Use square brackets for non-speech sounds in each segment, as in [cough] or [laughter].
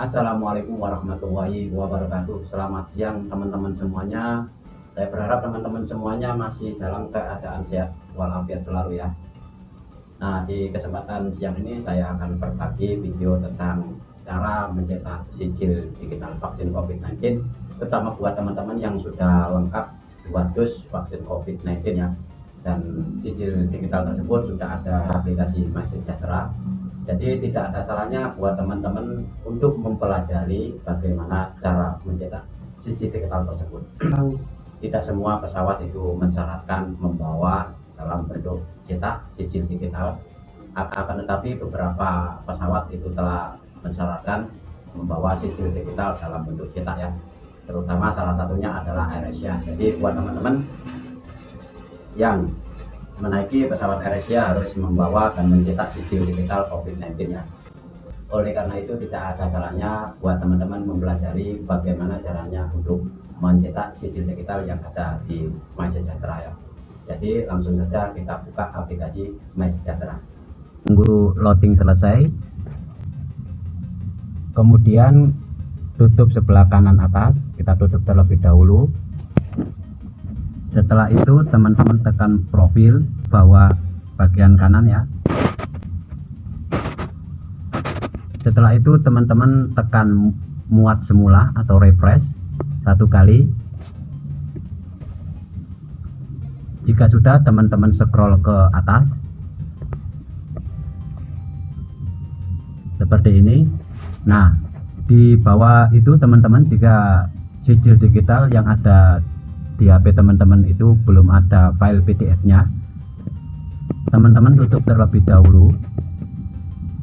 Assalamualaikum warahmatullahi wabarakatuh. Selamat siang teman-teman semuanya. Saya berharap teman-teman semuanya masih dalam keadaan sehat walafiat selalu ya. Nah, di kesempatan siang ini saya akan berbagi video tentang cara mencetak sijil digital vaksin COVID-19 terutama buat teman-teman yang sudah lengkap dua dos vaksin COVID-19 ya dan sijil digital tersebut sudah ada aplikasi MySejahtera jadi tidak ada salahnya buat teman-teman untuk mempelajari bagaimana cara mencetak sisi digital tersebut. tidak semua pesawat itu mensyaratkan membawa dalam bentuk cetak sijil digital. Akan tetapi beberapa pesawat itu telah mensyaratkan membawa sijil digital dalam bentuk cetak ya. Terutama salah satunya adalah AirAsia. Jadi buat teman-teman yang menaiki pesawat AirAsia harus membawa dan mencetak sijil digital COVID-19 ya. Oleh karena itu tidak ada salahnya buat teman-teman mempelajari bagaimana caranya untuk mencetak sijil digital yang ada di MySejahtera ya. Jadi langsung saja kita buka aplikasi MySejahtera. Tunggu loading selesai. Kemudian tutup sebelah kanan atas, kita tutup terlebih dahulu setelah itu teman-teman tekan profil bawah bagian kanan ya. Setelah itu teman-teman tekan muat semula atau refresh satu kali. Jika sudah teman-teman scroll ke atas. Seperti ini. Nah di bawah itu teman-teman jika sijil digital yang ada di HP teman-teman itu belum ada file PDF-nya teman-teman tutup terlebih dahulu.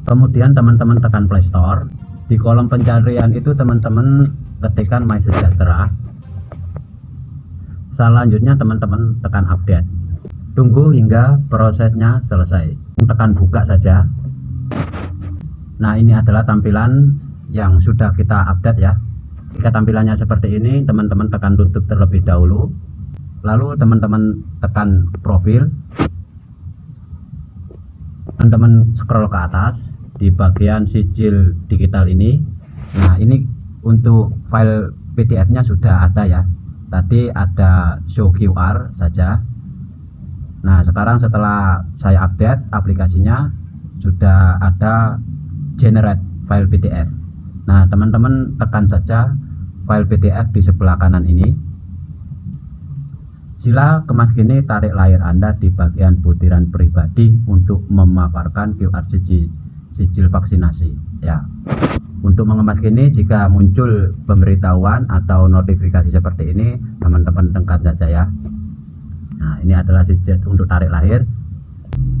Kemudian teman-teman tekan Play Store. Di kolom pencarian itu teman-teman ketikkan My Sejahtera. Selanjutnya teman-teman tekan update. Tunggu hingga prosesnya selesai. Tekan buka saja. Nah ini adalah tampilan yang sudah kita update ya jika tampilannya seperti ini teman-teman tekan tutup terlebih dahulu. Lalu teman-teman tekan profil. Teman-teman scroll ke atas di bagian sijil digital ini. Nah ini untuk file PDF nya sudah ada ya. Tadi ada show QR saja. Nah sekarang setelah saya update aplikasinya sudah ada generate file PDF nah teman-teman tekan saja file PDF di sebelah kanan ini. Sila kemas kini tarik layar Anda di bagian butiran pribadi untuk memaparkan QR sijil, sijil vaksinasi ya. Untuk mengemas kini jika muncul pemberitahuan atau notifikasi seperti ini teman-teman tekan saja ya. Nah ini adalah sijil untuk tarik lahir.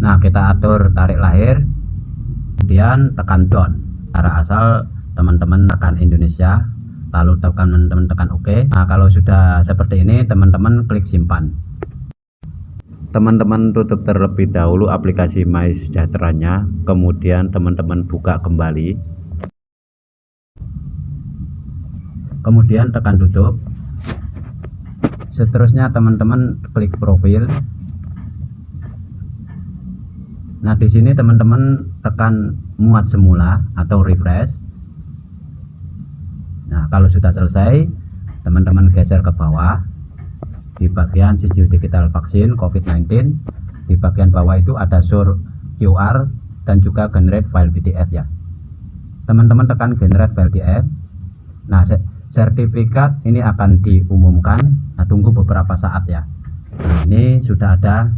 Nah kita atur tarik lahir. Kemudian tekan down. Arah asal teman-teman tekan Indonesia. Lalu tekan teman-teman tekan OK nah kalau sudah seperti ini teman-teman klik simpan. Teman-teman tutup terlebih dahulu aplikasi My Sejahteranya kemudian teman-teman buka kembali. Kemudian tekan tutup. Seterusnya teman-teman klik profil. Nah di sini teman-teman tekan muat semula atau refresh kalau sudah selesai, teman-teman geser ke bawah di bagian sijil digital vaksin COVID-19. Di bagian bawah itu ada sur QR dan juga generate file PDF ya. Teman-teman tekan generate file PDF. Nah, sertifikat ini akan diumumkan. Nah, tunggu beberapa saat ya. Nah, ini sudah ada.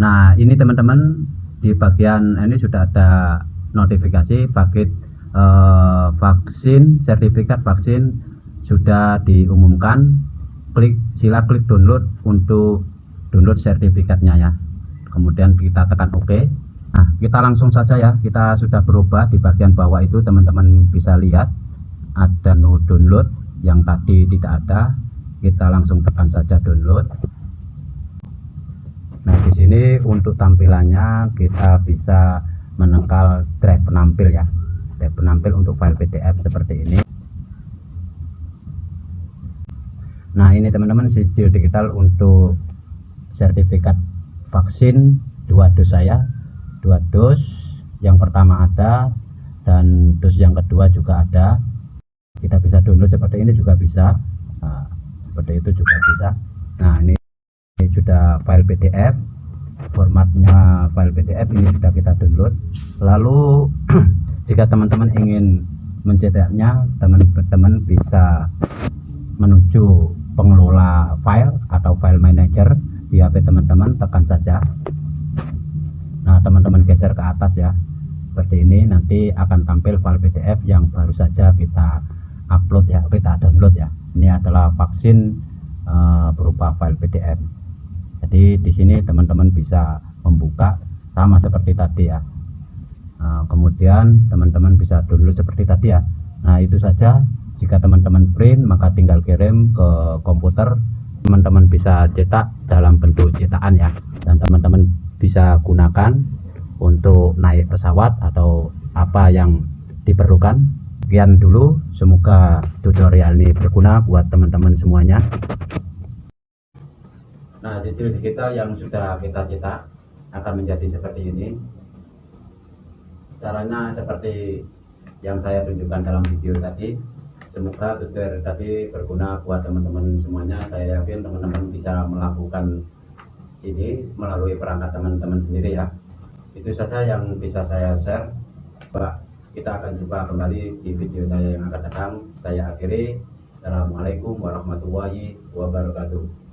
Nah, ini teman-teman di bagian ini sudah ada notifikasi paket eh, vaksin sertifikat vaksin sudah diumumkan. Klik sila klik download untuk download sertifikatnya ya. Kemudian kita tekan OK nah kita langsung saja ya. Kita sudah berubah di bagian bawah itu teman-teman bisa lihat. Ada no download yang tadi tidak ada. Kita langsung tekan saja download. Nah di sini untuk tampilannya kita bisa menekal drive penampil ya saya penampil untuk file PDF seperti ini. Nah ini teman-teman sijil digital untuk sertifikat vaksin. Dua dos saya dua dos. Yang pertama ada dan dus yang kedua juga ada. Kita bisa download seperti ini juga bisa. Nah, seperti itu juga bisa. Nah ini, ini sudah file PDF formatnya file PDF ini sudah kita download. Lalu [clears throat] jika teman-teman ingin mencetaknya teman-teman bisa menuju pengelola file atau file manager di HP teman-teman tekan saja. Nah teman-teman geser ke atas ya. Seperti ini nanti akan tampil file PDF yang baru saja kita upload ya kita download ya. Ini adalah vaksin uh, berupa file PDF jadi di sini teman-teman bisa membuka sama seperti tadi ya nah, kemudian teman-teman bisa download seperti tadi ya. Nah itu saja. Jika teman-teman print maka tinggal kirim ke komputer. Teman-teman bisa cetak dalam bentuk cetakan ya. Dan teman-teman bisa gunakan untuk naik pesawat atau apa yang diperlukan. Sekian dulu. Semoga tutorial ini berguna buat teman-teman semuanya. Nah sisil kita yang sudah kita cetak akan menjadi seperti ini caranya seperti yang saya tunjukkan dalam video tadi semoga tutorial tadi berguna buat teman-teman semuanya. Saya yakin teman-teman bisa melakukan ini melalui perangkat teman-teman sendiri ya. Itu saja yang bisa saya share. Pak kita akan jumpa kembali di video saya yang akan datang. Saya akhiri. Assalamualaikum warahmatullahi wabarakatuh